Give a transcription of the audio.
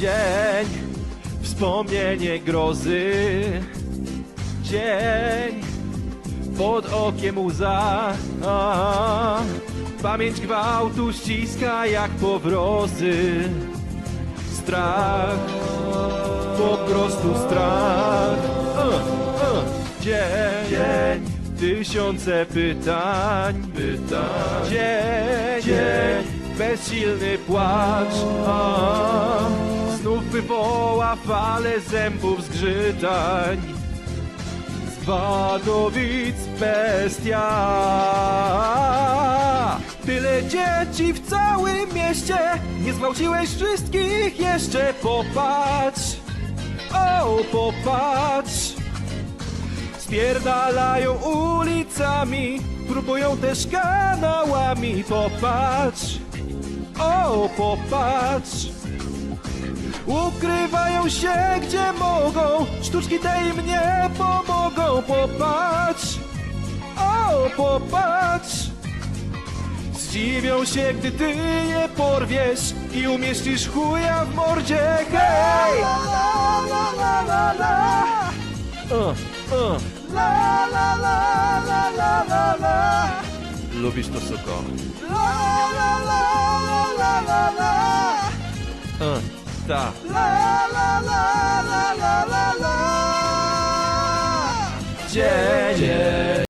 Dzień, wspomnienie grozy. Dzień, pod okiem łza. A, pamięć gwałtu ściska jak powrozy. Strach, po prostu strach. Dzień, dzień, tysiące pytań. pytań. Dzień, dzień, bezsilny płacz. A, wywoła falę zębów zgrzytań. Z Wadowic bestia. Tyle dzieci w całym mieście, nie zgwałciłeś wszystkich jeszcze. Popatrz, o popatrz. Spierdalają ulicami, próbują też kanałami. Popatrz, o popatrz. Ukrywają się gdzie mogą, sztuczki te im nie pomogą. Popatrz, o popatrz. Zdziwią się, gdy ty je porwiesz i umieścisz chuja w mordzie. Hej! La, la, la, la, la, la. Uh, uh. La, la, la, la, la, la, la. Lubisz to, suko? La, la, la, la, la, la. Ta. La, la, la, la, la, la, la. Dzień, dzień,